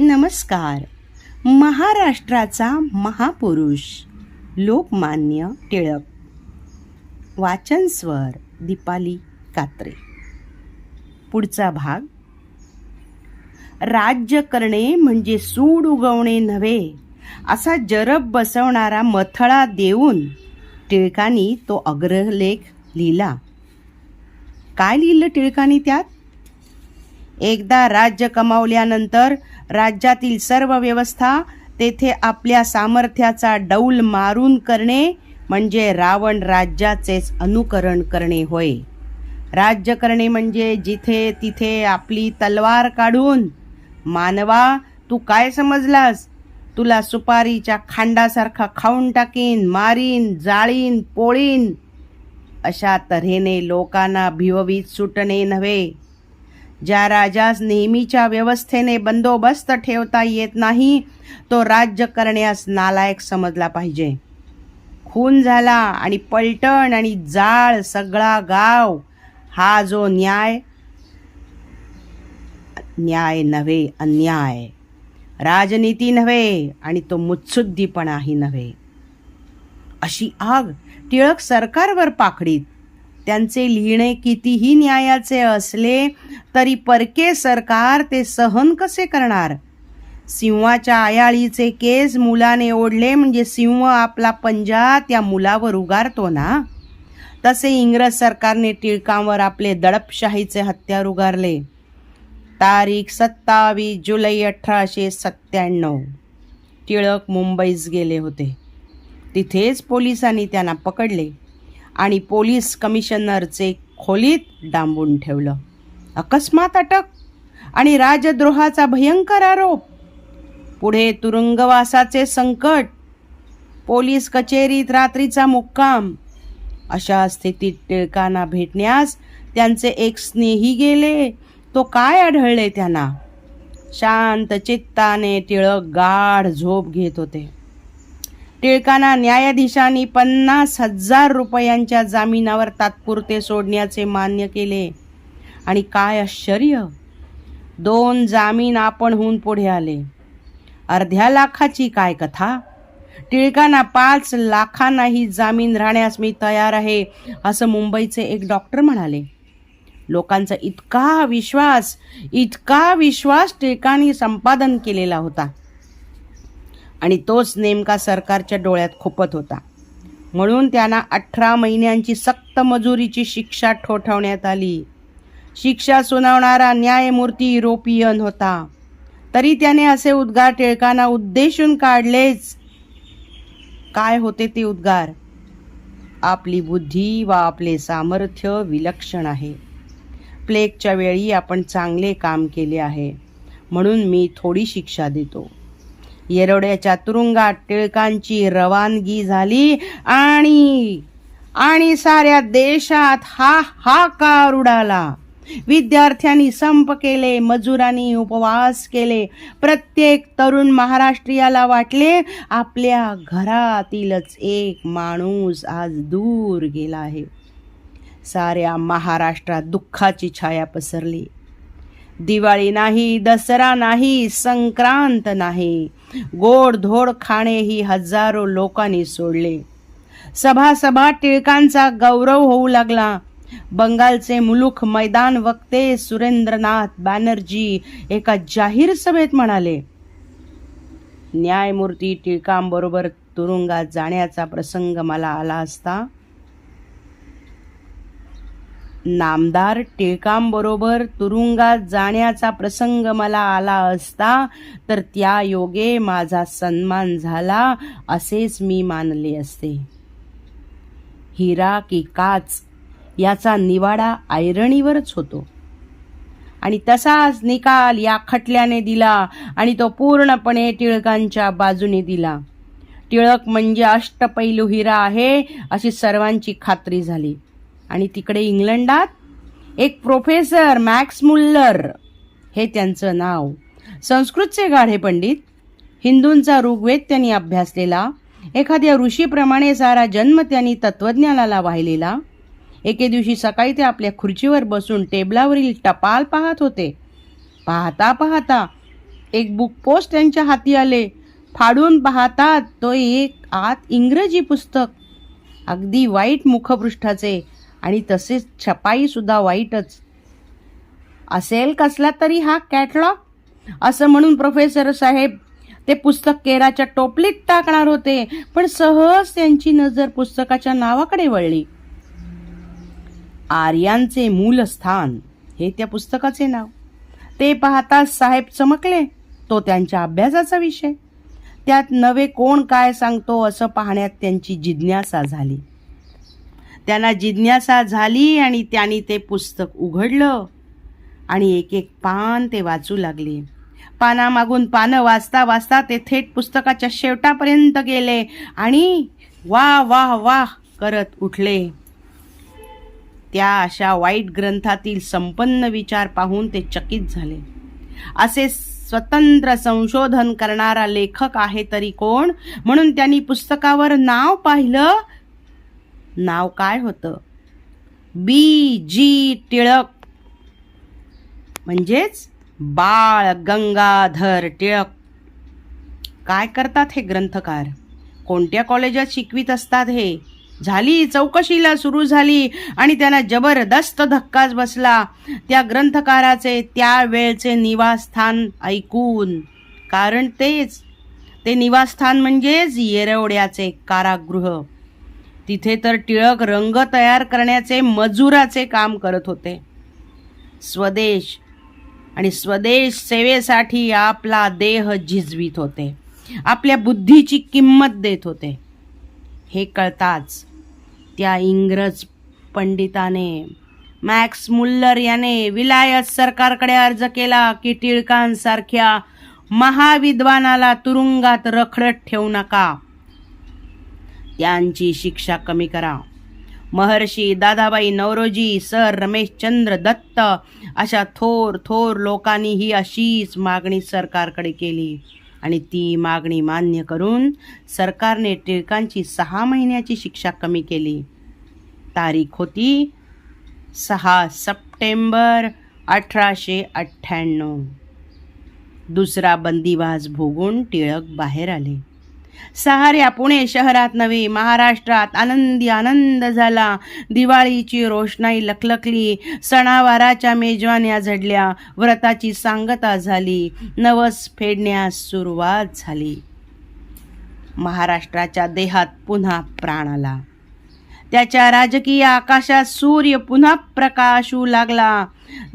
नमस्कार. महाराष्ट्राचा महापुरुष लोकमान्य टिळक. वाचन स्वर दीपाली कात्रे. पुढचा भाग. राज्य करणे म्हणजे सूड उगवणे नव्हे असा जरब बसवणारा मथळा देऊन टिळकांनी तो अग्रलेख लिहिला. काय लिहिलं टिळकांनी त्यात? एकदा राज्य कमावल्यानंतर राज्यातील सर्व व्यवस्था तेथे आपल्या सामर्थ्याचा डौल मारून करणे म्हणजे रावण राज्याचेच अनुकरण करणे होय. राज्य करणे म्हणजे जिथे तिथे आपली तलवार काढून मानवा तू काय समजलास? तुला सुपारीच्या खांडासारखा खाऊन टाकीन मारीन जाळीन पोळीन. अशा तऱ्हेने लोकांना भिववीत सुटणे नव्हे. ज्या राजास नेहमीच्या व्यवस्थेने बंदोबस्त ठेवता येत नाही तो राज्य करण्यास नालायक समजला पाहिजे. खून झाला आणि पलटण आणि जाळ सगळा गाव हा जो न्याय न्याय नव्हे अन्याय. राजनीती नव्हे आणि तो मुत्सुद्धीपणाही नव्हे. अशी आग टिळक सरकारवर पाखडीत. त्यांचे लिहिणे कितीही न्यायाचे असले तरी परके सरकार ते सहन कसे करणार? सिंहाच्या आयाळीचे केस मुलाने ओढले म्हणजे सिंह आपला पंजा त्या मुलावर उगारतो ना? तसे इंग्रज सरकारने टिळकांवर आपले दडपशाहीचे हत्यार उगारले. तारीख सत्तावीस जुलै अठराशे सत्त्याण्णव. टिळक मुंबईस गेले होते. तिथेच पोलिसांनी त्यांना पकडले. आणि पोलीस कमिशनरचे खोलीत डांबून ठेवलं. अकस्मात अटक आणि राजद्रोहाचा भयंकर आरोप. पुढे तुरुंगवासाचे संकट पोलीस कचेरीत रात्रीचा मुक्काम. अशा स्थितीत टिळकांना भेटण्यास त्यांचे एक स्नेही गेले. तो काय आढळले त्यांना? शांत चित्ताने टिळक गाढ झोप घेत होते. टिळकांना न्यायाधीशांनी पन्नास हजार रुपयांच्या जामिनावर तात्पुरते सोडण्याचे मान्य केले. आणि काय आश्चर्य? दोन जामीन आपणहून पुढे आले. अर्ध्या लाखाची काय कथा? टिळकांना पाच लाखांनाही जामीन राहण्यास मी तयार आहे असं मुंबईचे एक डॉक्टर म्हणाले. लोकांचा इतका विश्वास इतका विश्वास टिळकांनी संपादन केलेला होता. आणि तोच नेमका सरकारच्या डोळ्यात खुपत होता. म्हणून त्यांना अठरा महिन्यांची सक्त मजुरीची शिक्षा ठोठावण्यात आली. शिक्षा सुनावणारा न्यायमूर्ती युरोपियन होता. तरी त्याने असे उद्गार टिळकांना उद्देशून काढलेच. काय होते ते उद्गार? आपली बुद्धी व आपले सामर्थ्य विलक्षण आहे. प्लेगच्या वेळी आपण चांगले काम केले आहे. म्हणून मी थोडी शिक्षा देतो. येरवड्याच्या तुरुंगात टिळकांची रवानगी झाली आणि आणि साऱ्या देशात हा हाकार उडाला. विद्यार्थ्यांनी संप केले मजुरांनी उपवास केले. प्रत्येक तरुण महाराष्ट्रीयाला वाटले आपल्या घरातीलच एक माणूस आज दूर गेला आहे. साऱ्या महाराष्ट्रात दुःखाची छाया पसरली. दिवाळी नाही दसरा नाही संक्रांत नाही. गोडधोड खाणे ही हजारो लोकांनी सोडले. सभा सभा टिळकांचा गौरव होऊ लागला. बंगालचे मुलुख मैदान वक्ते सुरेंद्रनाथ बॅनर्जी एका जाहीर सभेत म्हणाले न्यायमूर्ती टिळकांबरोबर तुरुंगात जाण्याचा प्रसंग मला आला असता नामदार टिळकांबरोबर तुरुंगात जाण्याचा प्रसंग मला आला असता तर त्या योगे माझा सन्मान झाला असेच मी मानले असते. हिरा की काच याचा निवाडा ऐरणीवरच होतो. आणि तसाच निकाल या खटल्याने दिला आणि तो पूर्णपणे टिळकांच्या बाजूने दिला. टिळक म्हणजे अष्टपैलू हिरा आहे अशी सर्वांची खात्री झाली. आणि तिकडे इंग्लंडात एक प्रोफेसर मॅक्स मुल्लर हे त्यांचं नाव. संस्कृतचे गाढे पंडित हिंदूंचा ऋग्वेद त्यांनी अभ्यासलेला एखाद्या ऋषीप्रमाणे सारा जन्म त्यांनी तत्वज्ञानाला वाहिलेला. एके दिवशी सकाळी ते आपल्या खुर्चीवर बसून टेबलावरील टपाल पाहत होते. पाहता पाहता एक बुक पोस्ट त्यांच्या हाती आले. फाडून पाहतात तो एक आत इंग्रजी पुस्तक अगदी वाईट मुखपृष्ठाचे आणि तसेच छपाईसुद्धा वाईटच. असेल कसला तरी हा कॅटलॉग असं म्हणून प्रोफेसर साहेब ते पुस्तक केराच्या टोपलीत टाकणार होते पण सहज त्यांची नजर पुस्तकाच्या नावाकडे वळली. आर्यांचे मूलस्थान हे त्या पुस्तकाचे नाव. ते पाहताच साहेब चमकले तो त्यांच्या अभ्यासाचा विषय. त्यात नवे कोण काय सांगतो असं पाहण्यात त्यांची जिज्ञासा झाली. त्यांना जिज्ञासा झाली आणि त्यांनी ते पुस्तक उघडलं. आणि एक एक पान ते वाचू लागले. पानामागून पानं वाचता वाचता ते थेट पुस्तकाच्या शेवटापर्यंत गेले आणि वा वाह वाह करत उठले. त्या अशा वाईट ग्रंथातील संपन्न विचार पाहून ते चकित झाले. असे स्वतंत्र संशोधन करणारा लेखक आहे तरी कोण? म्हणून त्यांनी पुस्तकावर नाव पाहिलं नाव काय होतं? बी जी टिळक. म्हणजेच बाळ गंगाधर टिळक. काय करतात हे ग्रंथकार? कोणत्या कॉलेजात शिकवित असतात हे? झाली चौकशीला सुरू झाली आणि त्यांना जबरदस्त धक्काच बसला. त्या ग्रंथकाराचे त्या वेळचे निवासस्थान ऐकून. कारण तेच ते निवासस्थान म्हणजेच येरवड्याचे कारागृह. तिथे तर टिळक रंग तयार करण्याचे मजुराचे काम करत होते. स्वदेश आणि स्वदेश सेवेसाठी आपला देह झिजवीत होते. आपल्या बुद्धीची किंमत देत होते. हे कळताच त्या इंग्रज पंडिताने मॅक्स मुल्लर याने विलायत सरकारकडे अर्ज केला की टिळकांसारख्या महाविद्वानाला तुरुंगात रखडत ठेवू नका. त्यांची शिक्षा कमी करा. महर्षी दादाबाई नवरोजी सर रमेशचंद्र दत्त अशा थोर थोर लोकांनी ही अशीच मागणी सरकारकडे केली. आणि ती मागणी मान्य करून सरकारने टिळकांची सहा महिन्याची शिक्षा कमी केली. तारीख होती सहा सप्टेंबर अठराशे अठ्ठ्याण्णव. दुसरा बंदिवास भोगून टिळक बाहेर आले. सहाऱ्या पुणे शहरात नव्हे महाराष्ट्रात आनंदी आनंद झाला. दिवाळीची रोषणाई लखलखली सणावाराच्या मेजवान्या झडल्या व्रताची सांगता झाली नवस फेडण्यास सुरुवात झाली. महाराष्ट्राच्या देहात पुन्हा प्राण आला. त्याच्या राजकीय आकाशात सूर्य पुन्हा प्रकाशू लागला.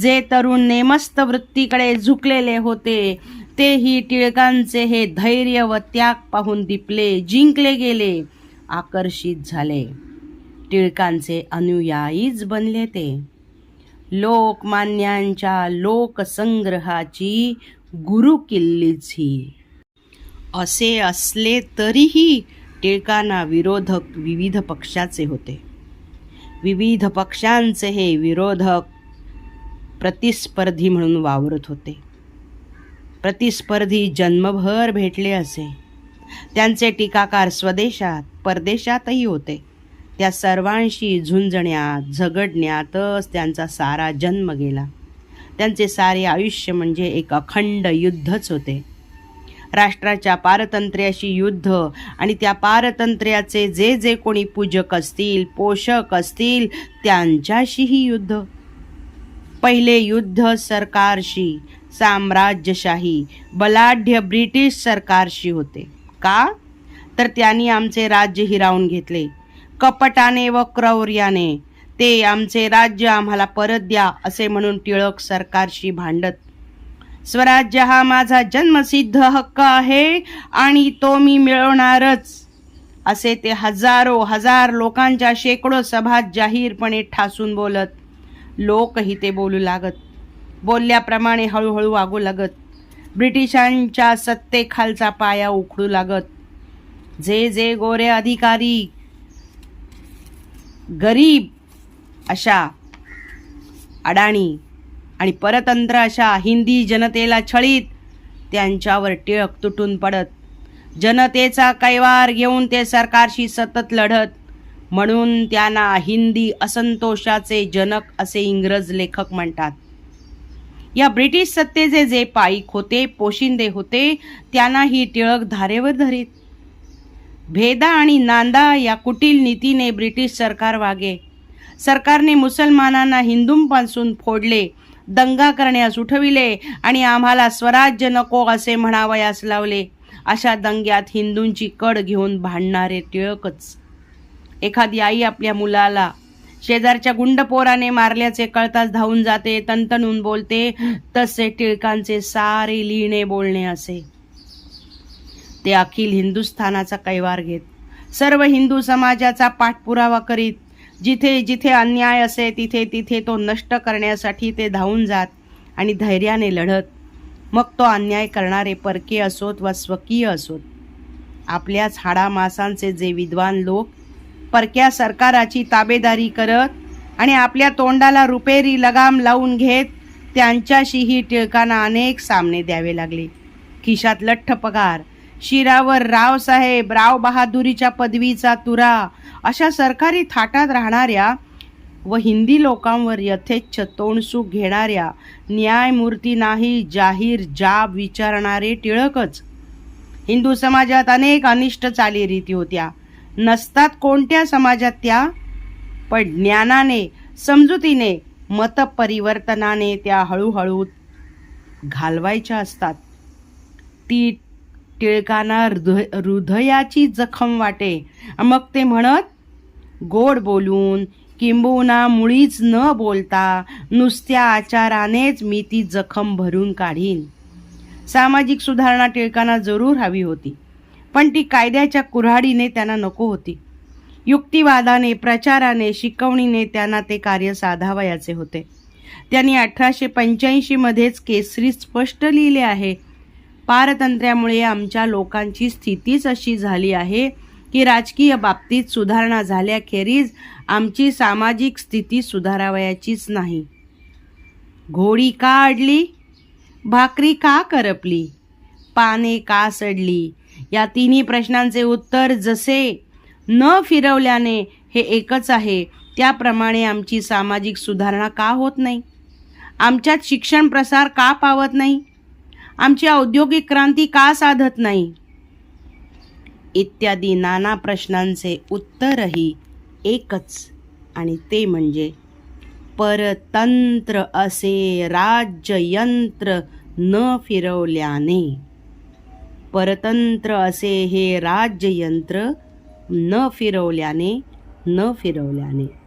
जे तरुण नेमस्त वृत्तीकडे झुकलेले होते तेही टिळकांचे हे धैर्य व त्याग पाहून दिपले जिंकले गेले आकर्षित झाले. टिळकांचे अनुयायीच बनले ते. लोकमान्यांच्या लोकसंग्रहाची गुरुकिल्लीच ही. असे असले तरीही टिळकांना विरोधक विविध पक्षाचे होते. विविध पक्षांचे हे विरोधक प्रतिस्पर्धी म्हणून वावरत होते. प्रतिस्पर्धी जन्मभर भेटले असे. त्यांचे टीकाकार स्वदेशात परदेशातही होते. त्या सर्वांशी झुंजण्यात झगडण्यातच त्यांचा सारा जन्म गेला. त्यांचे सारे आयुष्य म्हणजे एक अखंड युद्धच होते. राष्ट्राच्या पारतंत्र्याशी युद्ध आणि त्या पारतंत्र्याचे जे जे कोणी पूजक असतील पोषक असतील त्यांच्याशीही युद्ध. पहिले युद्ध सरकारशी साम्राज्यशाही. बलाढ्य ब्रिटिश सरकारशी होते. का? तर त्यांनी आमचे राज्य हिरावून घेतले. कपटाने व क्रौर्याने. ते आमचे राज्य आम्हाला परत द्या असे म्हणून टिळक सरकारशी भांडत. स्वराज्य हा माझा जन्मसिद्ध हक्क आहे आणि तो मी मिळवणारच. असे ते हजारो हजार लोकांच्या शेकडो सभा जाहीरपणे ठासून बोलत. लोकही ते बोलू लागत. बोलल्याप्रमाणे हळूहळू वागू लागत. ब्रिटिशांच्या सत्तेखालचा पाया उखडू लागत. जे जे गोरे अधिकारी गरीब अशा अडाणी आणि परतंत्र अशा हिंदी जनतेला छळीत त्यांच्यावर टिळक तुटून पडत. जनतेचा कैवार घेऊन ते सरकारशी सतत लढत. म्हणून त्यांना हिंदी असंतोषाचे जनक असे इंग्रज लेखक म्हणतात. या ब्रिटिश सत्तेचे जे पाईक होते पोशिंदे होते त्यांना ही टिळक धारेवर धरीत. भेदा आणि नांदा या कुटील नीतीने ब्रिटिश सरकार वागे. सरकारने मुसलमानांना हिंदूंपासून फोडले दंगा करण्यास उठविले आणि आम्हाला स्वराज्य नको असे म्हणावयास लावले. अशा दंग्यात हिंदूंची कड घेऊन भांडणारे टिळकच. एखादी आई आपल्या मुलाला शेजारच्या गुंड पोराने मारल्याचे कळताच धावून जाते तंतनून बोलते तसे टिळकांचे सारे लिहिणे बोलणे असे. ते अखिल हिंदुस्थानाचा कैवार घेत सर्व हिंदू समाजाचा पाठपुरावा करीत जिथे जिथे अन्याय असे तिथे तिथे तो नष्ट करण्यासाठी ते धावून जात आणि धैर्याने लढत. मग तो अन्याय करणारे परके असोत वा स्वकीय असोत. आपल्याच हाडामासांचे जे विद्वान लोक परक्या सरकाराची ताबेदारी करत आणि आपल्या तोंडाला रुपेरी लगाम लावून घेत त्यांच्याशीही टिळकांना अनेक सामने द्यावे लागले. खिशात लठ्ठ पगार शिरावर रावसाहेब राव बहादुरीच्या पदवीचा तुरा अशा सरकारी थाटात राहणाऱ्या व हिंदी लोकांवर यथेच्छ तोंडसूक घेणाऱ्या न्यायमूर्ती नाही जाहीर जाब विचारणारे टिळकच. हिंदू समाजात अनेक अनिष्ट चालीरीती होत्या. नसतात कोणत्या समाजात त्या पण ज्ञानाने समजुतीने मतपरिवर्तनाने त्या हळूहळू घालवायच्या असतात. ती टिळकांना हृदय हृदयाची जखम वाटे. मग ते म्हणत गोड बोलून किंबहुना मुळीच न बोलता नुसत्या आचारानेच मी ती जखम भरून काढीन. सामाजिक सुधारणा टिळकांना जरूर हवी होती. पण ती कायद्याच्या कुऱ्हाडीने त्यांना नको होती. युक्तिवादाने प्रचाराने शिकवणीने त्यांना ते कार्य साधावयाचे होते. त्यांनी अठराशे पंच्याऐंशीमध्येच केसरी स्पष्ट लिहिले आहे. पारतंत्र्यामुळे आमच्या लोकांची स्थितीच अशी झाली आहे की राजकीय बाबतीत सुधारणा झाल्याखेरीज आमची सामाजिक स्थिती सुधारावयाचीच नाही. घोडी का अडली? भाकरी का करपली? पाने का सडली? या तिन्ही प्रश्नांचे उत्तर जसे न फिरवल्याने हे एकच आहे त्याप्रमाणे आमची सामाजिक सुधारणा का होत नाही? आमच्यात शिक्षण प्रसार का पावत नाही? आमची औद्योगिक क्रांती का साधत नाही? इत्यादी नाना प्रश्नांचे उत्तरही एकच आणि ते म्हणजे परतंत्र असे राज्ययंत्र न फिरवल्याने. परतंत्र असे हे राज्ययंत्र न फिरवल्याने न फिरवल्याने.